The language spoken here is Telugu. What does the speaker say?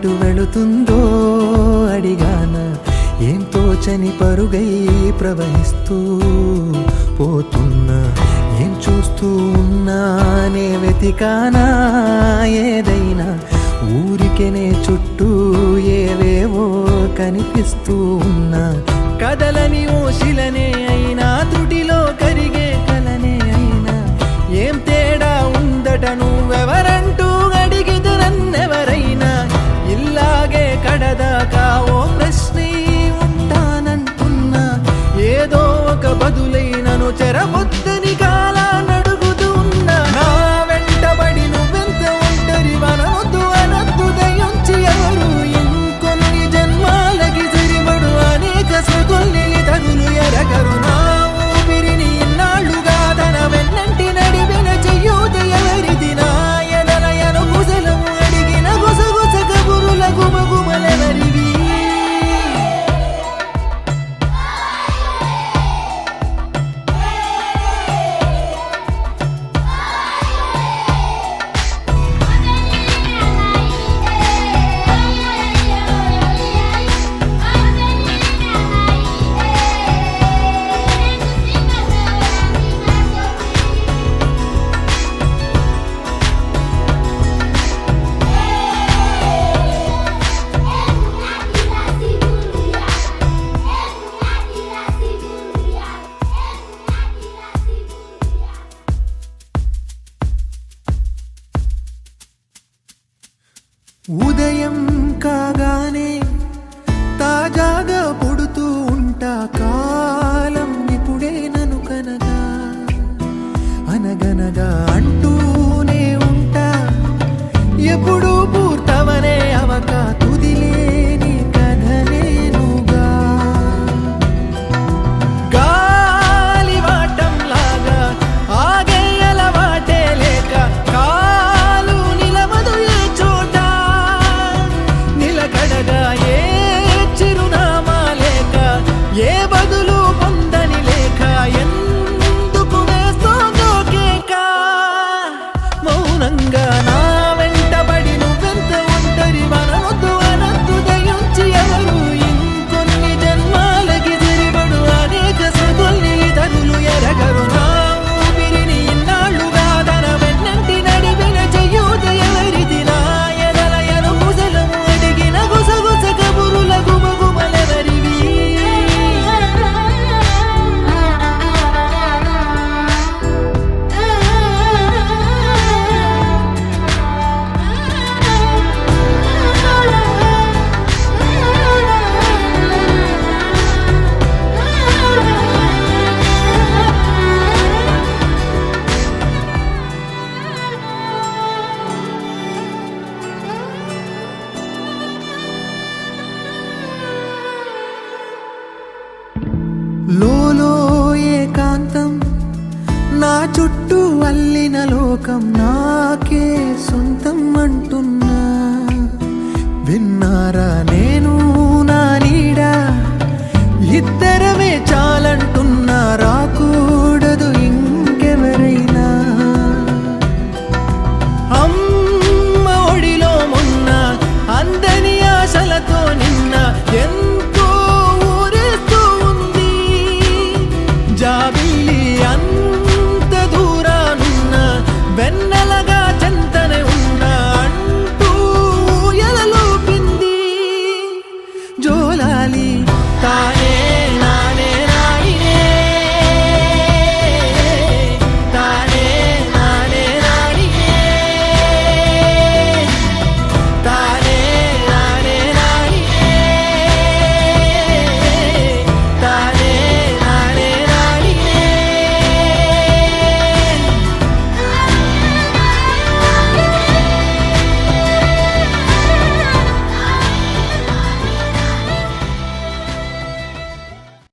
ఎటు వెళుతుందో అడిగాన. ఏం తోచని పరుగై ప్రవహిస్తూ పోతున్నా. ఏం చూస్తూ ఉన్నా నే వెతికానా ఏదైనా. ఊరికెనే చుట్టూ ఏవేవో కనిపిస్తూ ఉన్నా. కదలని ఓషి బదులైనను చెరవ ఉదయం కాగానే లోకం నాకే సొంతం అంటున్నా. విన్నారా